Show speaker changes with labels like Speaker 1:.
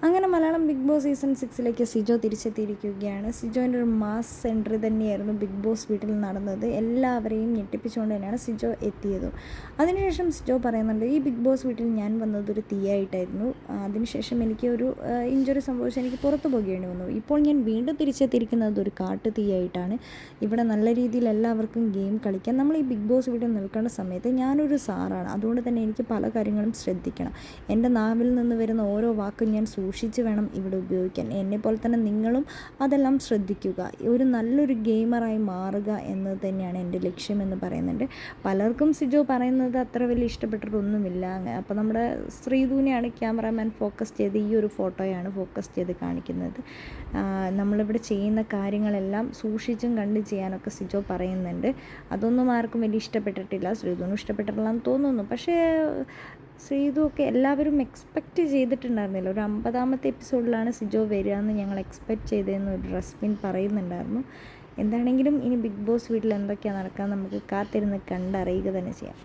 Speaker 1: 嗯 അങ്ങനെ Malayalam Bigg Boss season സിക്സിലേക്ക് സിജോ തിരിച്ചെത്തിയിരിക്കുകയാണ്. സിജോന്റെ ഒരു മാസ് സെൻട്രി തന്നെയായിരുന്നു ബിഗ് ബോസ് വീട്ടിൽ നടന്നത്. എല്ലാവരെയും ഞെട്ടിപ്പിച്ചുകൊണ്ട് തന്നെയാണ് സിജോ എത്തിയത്. അതിനുശേഷം സിജോ പറയുന്നുണ്ട് ഈ ബിഗ് ബോസ് വീട്ടിൽ ഞാൻ വന്നത് ഒരു തീയായിട്ടായിരുന്നു. അതിനുശേഷം എനിക്ക് ഒരു ഇഞ്ചുറി സംഭവിച്ച് എനിക്ക് പുറത്തു പോകേണ്ടി വന്നു. ഇപ്പോൾ ഞാൻ വീണ്ടും തിരിച്ചെത്തിയിരിക്കുന്നത് ഒരു കാട്ടു തീയായിട്ടാണ്. ഇവിടെ നല്ല രീതിയിൽ എല്ലാവർക്കും ഗെയിം കളിക്കാൻ നമ്മൾ ഈ ബിഗ് ബോസ് വീട്ടിൽ നിൽക്കേണ്ട സമയത്ത് ഞാനൊരു സാറാണ്. അതുകൊണ്ട് തന്നെ എനിക്ക് പല കാര്യങ്ങളും ശ്രദ്ധിക്കണം. എന്റെ നാവിൽ നിന്ന് വരുന്ന ഓരോ വാക്കും ഞാൻ സൂക്ഷിച്ച് വേണം ഇവിടെ ഉപയോഗിക്കാൻ. എന്നെപ്പോലെ തന്നെ നിങ്ങളും അതെല്ലാം ശ്രദ്ധിക്കുക. ഒരു നല്ലൊരു ഗെയിമറായി മാറുക എന്നത് തന്നെയാണ് എന്റെ ലക്ഷ്യമെന്ന് പറയുന്നുണ്ട്. പലർക്കും സിജോ പറയുന്നത് അത്ര വലിയ ഇഷ്ടപ്പെട്ടിട്ടൊന്നുമില്ല. അപ്പോൾ നമ്മുടെ ശ്രീധുവിനെയാണ് ക്യാമറാമാൻ ഫോക്കസ് ചെയ്ത് ഈ ഒരു ഫോട്ടോയാണ് ഫോക്കസ് ചെയ്ത് കാണിക്കുന്നത്. നമ്മളിവിടെ ചെയ്യുന്ന കാര്യങ്ങളെല്ലാം സൂക്ഷിച്ചും കണ്ട് ചെയ്യാനൊക്കെ സിജോ പറയുന്നുണ്ട്. അതൊന്നും ആർക്കും വലിയ ഇഷ്ടപ്പെട്ടിട്ടില്ല. ശ്രീധുവിനും ഇഷ്ടപ്പെട്ടിട്ടില്ല തോന്നുന്നു. പക്ഷേ ശ്രീതു ഒക്കെ എല്ലാവരും എക്സ്പെക്റ്റ് ചെയ്തിട്ടുണ്ടായിരുന്നില്ല. ഒരു അമ്പതാമത്തെ എപ്പിസോഡിലാണ് സിജോ വരിക എന്ന് ഞങ്ങൾ എക്സ്പെക്റ്റ് ചെയ്തതെന്ന് ഒരു റസ്മിൻ പറയുന്നുണ്ടായിരുന്നു. എന്താണെങ്കിലും ഇനി ബിഗ് ബോസ് വീട്ടിൽ എന്തൊക്കെയാണ് നടക്കാൻ നമുക്ക് കാത്തിരുന്ന് കണ്ടറിയുക തന്നെ ചെയ്യാം.